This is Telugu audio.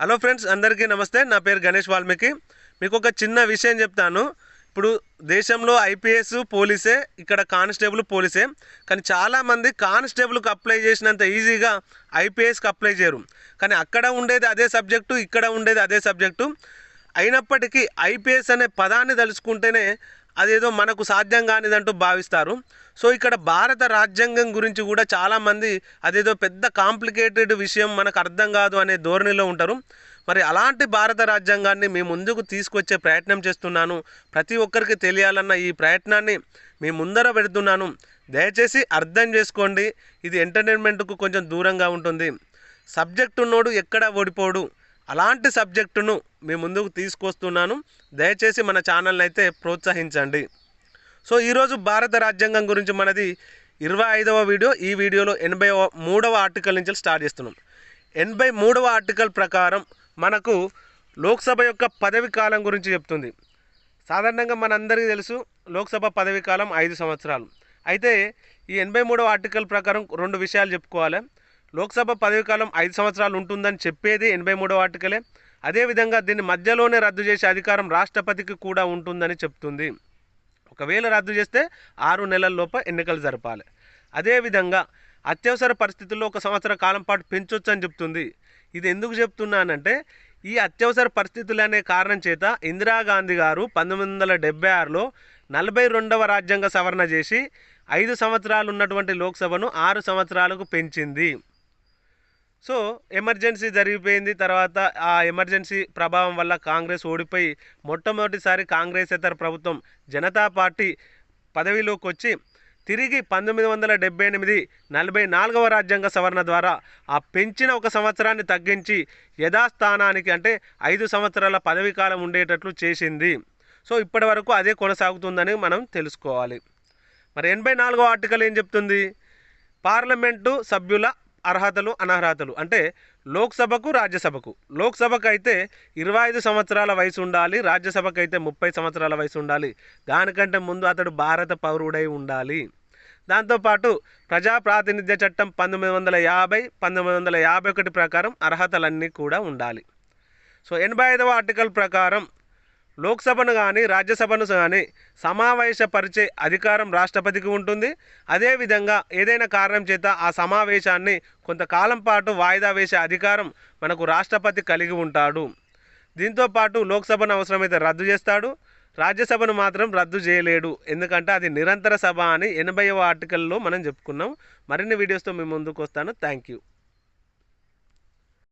హలో ఫ్రెండ్స్ అందరికీ నమస్తే. నా పేరు గణేష్ వాల్మీకి. మీకు ఒక చిన్న విషయం చెప్తాను. ఇప్పుడు దేశంలో ఐపీఎస్ పోలీసే ఇక్కడ కానిస్టేబుల్ పోలీసే. కానీ చాలామంది కానిస్టేబుల్కి అప్లై చేసినంత ఈజీగా ఐపీఎస్కి అప్లై చేయరు. కానీ అక్కడ ఉండేది అదే సబ్జెక్టు ఇక్కడ ఉండేది అదే సబ్జెక్టు. అయినప్పటికీ ఐపీఎస్ అనే పదాన్ని తలుచుకుంటేనే అదేదో మనకు సాధ్యం కానిదంటూ భావిస్తారు. సో ఇక్కడ భారత రాజ్యాంగం గురించి కూడా చాలామంది అదేదో పెద్ద కాంప్లికేటెడ్ విషయం మనకు అర్థం కాదు అనే ధోరణిలో ఉంటారు. మరి అలాంటి భారత రాజ్యాంగాన్ని మీ ముందుకు తీసుకొచ్చే ప్రయత్నం చేస్తున్నాను. ప్రతి ఒక్కరికి తెలియాలన్న ఈ ప్రయత్నాన్ని మీ ముందర పెడుతున్నాను. దయచేసి అర్థం చేసుకోండి. ఇది ఎంటర్టైన్మెంట్కు కొంచెం దూరంగా ఉంటుంది. సబ్జెక్ట్ ఉన్నోడు ఎక్కడ ఓడిపోడు? అలాంటి సబ్జెక్టును మీ ముందుకు తీసుకొస్తున్నాను. దయచేసి మన ఛానల్ని అయితే ప్రోత్సహించండి. సో ఈరోజు భారత రాజ్యాంగం గురించి మనది ఇరవై ఐదవ వీడియో. ఈ వీడియోలో ఎనభై మూడవ ఆర్టికల్ నుంచి స్టార్ట్ చేస్తున్నాం. ఎనభై మూడవ ఆర్టికల్ ప్రకారం మనకు లోక్సభ యొక్క పదవి కాలం గురించి చెప్తుంది. సాధారణంగా మనందరికీ తెలుసు లోక్సభ పదవి కాలం ఐదు సంవత్సరాలు. అయితే ఈ ఎనభై మూడవ ఆర్టికల్ ప్రకారం రెండు విషయాలు చెప్పుకోవాలి. లోక్సభ పదవి కాలం ఐదు సంవత్సరాలు ఉంటుందని చెప్పేది ఎనభై మూడవ ఆర్టికలే. అదేవిధంగా దీన్ని మధ్యలోనే రద్దు చేసే అధికారం రాష్ట్రపతికి కూడా ఉంటుందని చెప్తుంది. ఒకవేళ రద్దు చేస్తే ఆరు నెలల లోప ఎన్నికలు జరపాలి. అదేవిధంగా అత్యవసర పరిస్థితుల్లో ఒక సంవత్సర కాలం పాటు పెంచొచ్చు అని చెప్తుంది. ఇది ఎందుకు చెప్తున్నానంటే ఈ అత్యవసర పరిస్థితులు అనే కారణం చేత ఇందిరాగాంధీ గారు పంతొమ్మిది వందల డెబ్బై ఆరులో నలభై రెండవ రాజ్యాంగ సవరణ చేసి ఐదు సంవత్సరాలు ఉన్నటువంటి లోక్సభను ఆరు సంవత్సరాలకు పెంచింది. సో ఎమర్జెన్సీ జరిగిపోయింది. తర్వాత ఆ ఎమర్జెన్సీ ప్రభావం వల్ల కాంగ్రెస్ ఓడిపోయి మొట్టమొదటిసారి కాంగ్రెసేతర ప్రభుత్వం జనతా పార్టీ పదవిలోకి వచ్చి తిరిగి పంతొమ్మిది వందల డెబ్బై ఎనిమిది నలభై నాలుగవ రాజ్యాంగ సవరణ ద్వారా ఆ పెంచిన ఒక సంవత్సరాన్ని తగ్గించి యథాస్థానానికి అంటే ఐదు సంవత్సరాల పదవీ కాలం ఉండేటట్లు చేసింది. సో ఇప్పటి వరకు అదే కొనసాగుతుందని మనం తెలుసుకోవాలి. మరి ఎనభై నాలుగవ ఆర్టికల్ ఏం చెప్తుంది? పార్లమెంటు సభ్యుల అర్హతలు అనర్హతలు. అంటే లోక్సభకు రాజ్యసభకు. లోక్సభకు అయితే ఇరవై ఐదు సంవత్సరాల వయసు ఉండాలి రాజ్యసభకు అయితే ముప్పై సంవత్సరాల వయసు ఉండాలి దానికంటే ముందు అతడు భారత పౌరుడై ఉండాలి. దాంతోపాటు ప్రజా ప్రాతినిధ్య చట్టం పంతొమ్మిది వందల యాభై పంతొమ్మిది వందల యాభై ఒకటి ప్రకారం అర్హతలన్నీ కూడా ఉండాలి. సో ఎనభై ఐదవ ఆర్టికల్ ప్రకారం లోక్సభను కానీ రాజ్యసభను కానీ సమావేశపరిచే అధికారం రాష్ట్రపతికి ఉంటుంది. అదేవిధంగా ఏదైనా కారణం చేత ఆ సమావేశాన్ని కొంతకాలం పాటు వాయిదా వేసే అధికారం మనకు రాష్ట్రపతి కలిగి ఉంటాడు. దీంతోపాటు లోక్సభను అవసరమైతే రద్దు చేస్తాడు. రాజ్యసభను మాత్రం రద్దు చేయలేడు. ఎందుకంటే అది నిరంతర సభ అని ఎనభైవ ఆర్టికల్లో మనం చెప్పుకున్నాం. మరిన్ని వీడియోస్తో మేము ముందుకు వస్తాను. Thank you